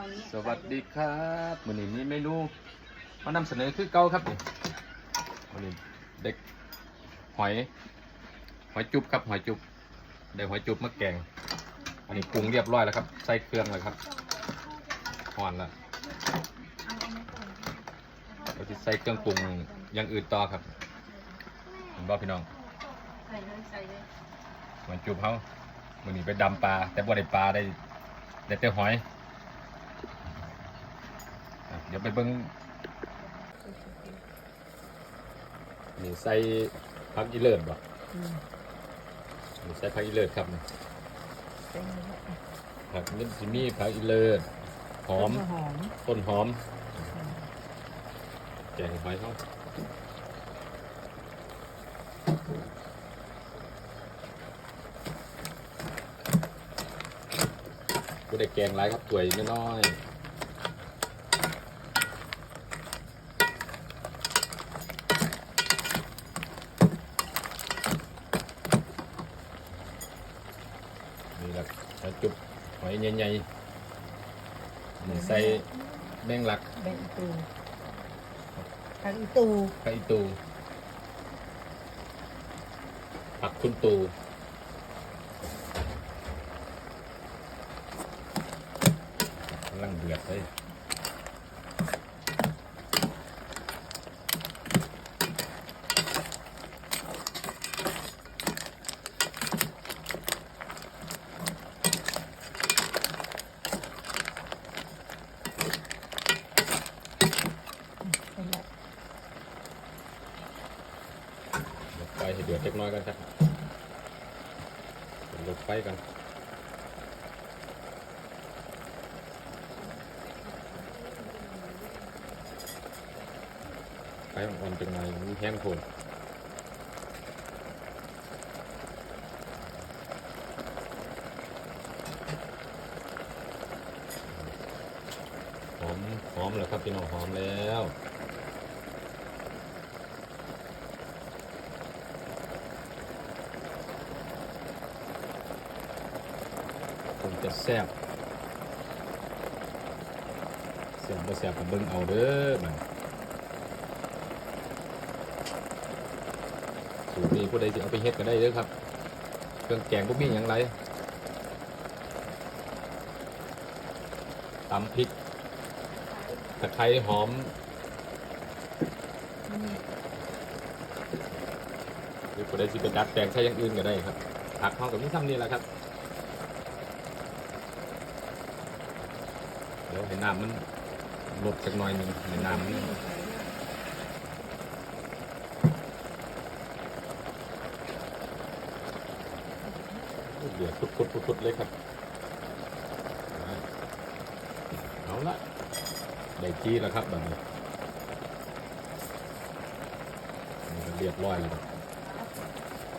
เอานี้สวัสดีครับวันนี้มีเมนูมานำเสนอคือเก่าครับนี่วันนี้เด็กหอยหอยจุบครับหอยจุบได้หอยจุบมาแกง อันนี้ปรุงเรียบร้อยแล้วครับ ใส่เครื่องแล้วครับห่อนแล้วเราจะใส่เครื่องปรุงอย่างอื่นต่อครับเห็นบ่พี่น้องใส่เลยใส่เลยหอยจุบเขาวันนี้ไปดำปลาแต่บ่ได้ปลาได้ได้แต่หอยอะ เดี๋ยวไปเบิ่งนี่ใส่ผักอีเลิศบ่อืมนี่ใส่ผักอีเลิศครับนี่ใส่เลยค่ะผักนี่สิมีผักอีเลิศหอมหอมต้นหอม แกงหอยเขาก็ได้แกงไรครับถ้วยน้อยๆ นี่แหละหอยจุบหอยใหญ่ๆนี่ใส่แมงลักแบงอีตูทางอีตูไก่ตูผักคุณตูกำลังเดือดเลยลด ไฟให้เดือดเล็กน้อยกันครับลดไฟกันไฟอ่อนๆจังไงมันแห้งโผล่หอมหอมแล้วครับพี่น้องหอมแล้ว คงจะแซ่บแซ่บบ่แซ่บก็เบิ่งเอาเด้อมันสูตรนี้ผู้ใดสิเอาไปเฮ็ดก็ได้เด้อครับ เครื่องแกงบ่มีหยังไรตำพริกตะไคร้หอมหรือผู้ใดสิไปดัดแปลงใช้อย่างอื่นก็ได้ครับผักเฮาก็มีซ้ำนี่แหละครับ เดี๋ยวให้น้ำมันลดสักหน่อยหนึ่งให้น้ำมันเดือดพุดๆๆเลยครับเอาละได้ที่แล้วครับแบบนี้นเรียบร้อยแล้ว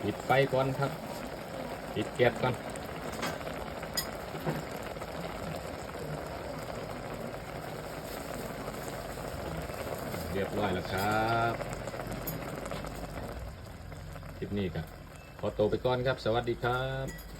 ปิดไฟก่อนครับปิดแก๊สก่อน เรียบร้อยแล้วครับคลิปนี้ครับขอตัวไปก่อนครับ สวัสดีครับ